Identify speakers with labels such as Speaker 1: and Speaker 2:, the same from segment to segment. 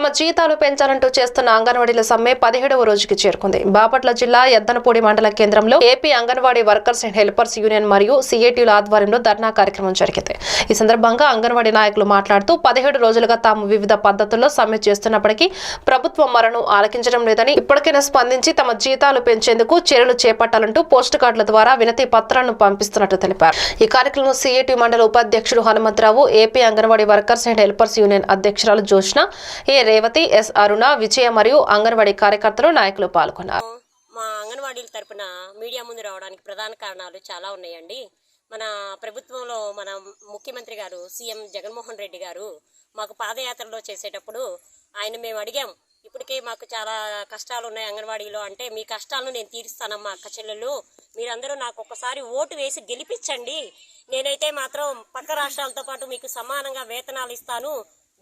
Speaker 1: తమ జీతాలు పెంచాలంటూ చేస్తున్న అంగన్వాడీల సమ్మె పదిహేడవ రోజుకి చేరుకుంది. బాపట్ల జిల్లా ఎద్దనపూడి మండల కేంద్రంలో AP Anganwadi workers and helpers union మరియు సిఐటిల ఆధ్వర్యంలో ధర్నా కార్యక్రమం జరిగింది. ఈ సందర్భంగా అంగన్వాడీ నాయకులు మాట్లాడుతూ పదిహేడు రోజులుగా తాము వివిధ పద్ధతుల్లో సమ్మె చేస్తున్నప్పటికీ ప్రభుత్వం మరణం ఆలకించడం లేదని ఇప్పటికైనా స్పందించి తమ జీతాలు పెంచేందుకు చర్యలు చేపట్టాలంటూ పోస్ట్ కార్డుల ద్వారా వినతి పత్రాలను పంపిస్తున్నట్టు తెలిపారు. ఈ కార్యక్రమంలో సిఐటి మండల ఉపాధ్యక్షుడు Hanumantharao AP Anganwadi workers and helpers union అధ్యక్షురాలు జోష్న ఏ రేవతి ఎస్ అరుణ విజయ మరియు అంగన్వాడీ కార్యకర్తలు నాయకులు పాల్గొన్నారు.
Speaker 2: మా అంగన్వాడీల తరపున మీడియా ముందు రావడానికి ప్రధాన కారణాలు చాలా ఉన్నాయండి. మన ప్రభుత్వంలో మన ముఖ్యమంత్రి గారు సీఎం జగన్మోహన్ రెడ్డి గారు మాకు పాదయాత్రలో చేసేటప్పుడు ఆయన మేము అడిగాం ఇప్పటికే మాకు చాలా కష్టాలు ఉన్నాయి అంగన్వాడీలో అంటే మీ కష్టాలను నేను తీరుస్తానమ్మా అక్క చెల్లెళ్ళు మీరందరూ నాకు ఒక్కసారి ఓటు వేసి గెలిపించండి. నేనైతే మాత్రం పక్క రాష్ట్రాలతో పాటు మీకు సమానంగా వేతనాలు ఇస్తాను.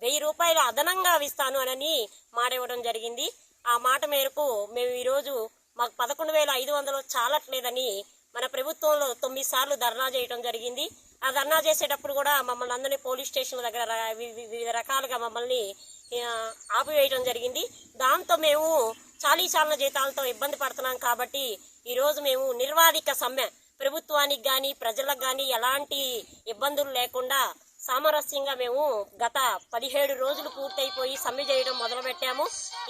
Speaker 2: వెయ్యి రూపాయలు అదనంగా ఇస్తాను అని మాట ఇవ్వడం జరిగింది. ఆ మాట మేరకు మేము ఈరోజు మాకు పదకొండు వేల ఐదు వందలు చాలట్లేదని మన ప్రభుత్వంలో తొమ్మిది సార్లు ధర్నా చేయడం జరిగింది. ఆ ధర్నా చేసేటప్పుడు కూడా మమ్మల్ని అందరినీ పోలీస్ స్టేషన్ల దగ్గర వివిధ రకాలుగా మమ్మల్ని ఆపివేయడం జరిగింది. దాంతో మేము చాలీ చాలన జీతాలతో ఇబ్బంది పడుతున్నాం కాబట్టి ఈరోజు మేము నిర్వాధిక సమ్మె ప్రభుత్వానికి కానీ ప్రజలకు కానీ ఎలాంటి ఇబ్బందులు లేకుండా సామరస్యంగా మేము గత పదిహేడు రోజులు పూర్తయిపోయి సమ్మె చేయడం మొదలుపెట్టాము.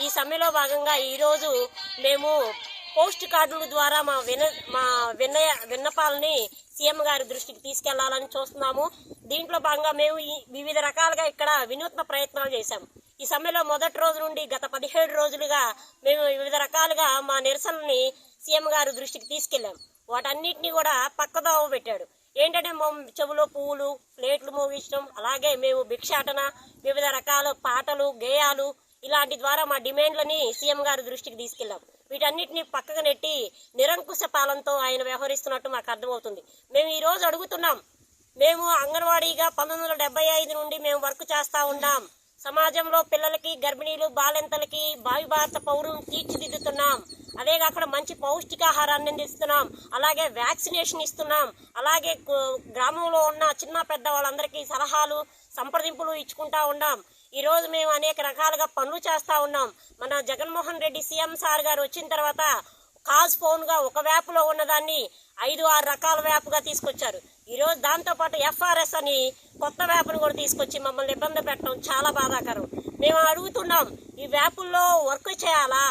Speaker 2: ఈ సమ్మెలో భాగంగా ఈరోజు మేము పోస్ట్ కార్డుల ద్వారా మా విన మా విన్నయ విన్నపాలని సీఎం గారి దృష్టికి తీసుకెళ్ళాలని చూస్తున్నాము. దీంట్లో భాగంగా మేము ఈ వివిధ రకాలుగా ఇక్కడ వినూత్న ప్రయత్నాలు చేశాము. ఈ సమ్మెలో మొదటి రోజు నుండి గత పదిహేడు రోజులుగా మేము వివిధ రకాలుగా మా నిరసనని సీఎం గారి దృష్టికి తీసుకెళ్ళాం వాటన్నిటిని కూడా పక్కదోవ పెట్టాడు. ఏంటంటే మా చెవులో పువ్వులు ప్లేట్లు మోగించడం అలాగే మేము భిక్షాటన వివిధ రకాల పాటలు గేయాలు ఇలాంటి ద్వారా మా డిమాండ్లని సీఎం గారి దృష్టికి తీసుకెళ్ళాం వీటన్నిటిని పక్కకు నెట్టి నిరంకుశ పాలనతో ఆయన వ్యవహరిస్తున్నట్టు మాకు అర్థమవుతుంది. మేము ఈ రోజు అడుగుతున్నాం మేము అంగన్వాడీగా పంతొమ్మిది వందల ఐదు నుండి మేము వర్క్ చేస్తా ఉన్నాం. సమాజంలో పిల్లలకి గర్భిణీలు బాలింతలకి భావి భారత పౌరులను తీర్చిదిద్దుతున్నాం. అదే కాకుండా మంచి పౌష్టికాహారాన్ని అందిస్తున్నాం. అలాగే వ్యాక్సినేషన్ ఇస్తున్నాం. అలాగే గ్రామంలో ఉన్న చిన్న పెద్ద వాళ్ళందరికీ సలహాలు సంప్రదింపులు ఇచ్చుకుంటా ఉన్నాం. ఈరోజు మేము అనేక రకాలుగా పనులు చేస్తూ ఉన్నాం. మన జగన్మోహన్ రెడ్డి సీఎం సార్ గారు వచ్చిన తర్వాత కాజ్ ఫోన్గా ఒక వ్యాప్లో ఉన్నదాన్ని ఐదు ఆరు రకాల వ్యాప్గా తీసుకొచ్చారు. ఈరోజు దాంతోపాటు దాంతో పాటు ఎఫ్ఆర్ఎస్ అని కొత్త వ్యాప్ను కూడా తీసుకొచ్చి మమ్మల్ని ఇబ్బంది పెట్టడం చాలా బాధాకరం. మేము అడుగుతున్నాం ఈ వ్యాపుల్లో వర్క్ చేయాలా?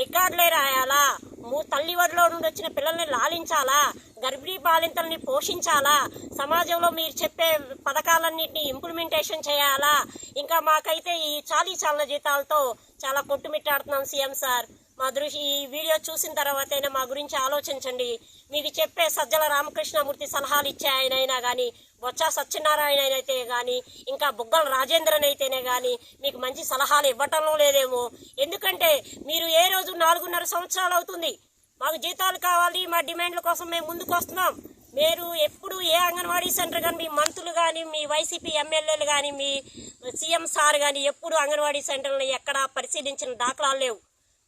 Speaker 2: రికార్డులే రాయాలా? మూ తల్లి ఒడిలో నుండి వచ్చిన పిల్లల్ని లాలించాలా? గర్భిణీ బాలింతల్ని పోషించాలా? సమాజంలో మీరు చెప్పే పథకాలన్నింటినీ ఇంప్లిమెంటేషన్ చేయాలా? ఇంకా మాకైతే ఈ చాలీ చాలన జీతాలతో చాలా కొట్టుమిట్టాడుతున్నాం సీఎం సార్. మా దృష్టి ఈ వీడియో చూసిన తర్వాతైనా మా గురించి ఆలోచించండి. మీకు చెప్పే సజ్జల రామకృష్ణమూర్తి సలహాలు ఇచ్చే ఆయన అయినా కానీ బొత్స సత్యనారాయణ అయితే కానీ ఇంకా బుగ్గల రాజేంద్రన్ అయితేనే కానీ మీకు మంచి సలహాలు ఇవ్వటంలో లేదేమో. ఎందుకంటే మీరు ఏ రోజు నాలుగున్నర సంవత్సరాలు అవుతుంది? మాకు జీతాలు కావాలి మా డిమాండ్ల కోసం మేము ముందుకు వస్తున్నాం మీరు ఎప్పుడు ఏ అంగన్వాడీ సెంటర్ కానీ మీ మంత్రులు కానీ మీ వైసీపీ ఎమ్మెల్యేలు కానీ మీ సీఎం సార్ కానీ ఎప్పుడు అంగన్వాడీ సెంటర్లు ఎక్కడా పరిశీలించిన దాఖలాలు లేవు.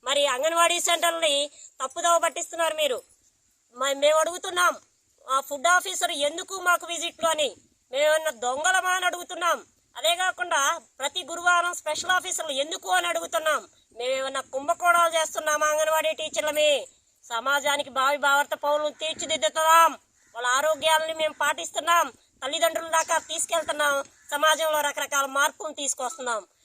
Speaker 2: మరి అంగన్వాడీ సెంటర్ని తప్పుదోవ పట్టిస్తున్నారు మీరు. మ- మేము అడుగుతున్నాం ఆ ఫుడ్ ఆఫీసర్ ఎందుకు మాకు విజిట్లు అని. మేమేమన్నా దొంగలమా అని అడుగుతున్నాం. అదే కాకుండా ప్రతి గురువారం స్పెషల్ ఆఫీసర్లు ఎందుకు అని అడుగుతున్నాం. మేమేమన్నా కుంభకోణాలు చేస్తున్నామా అంగన్వాడీ టీచర్లమే సమాజానికి భావి భారత పౌరులను తీర్చిదిద్దుతున్నాం. వాళ్ళ ఆరోగ్యాలని మేము పాటిస్తున్నాం. తల్లిదండ్రుల దాకా తీసుకెళ్తున్నాం. సమాజంలో రకరకాల మార్పులు తీసుకొస్తున్నాం.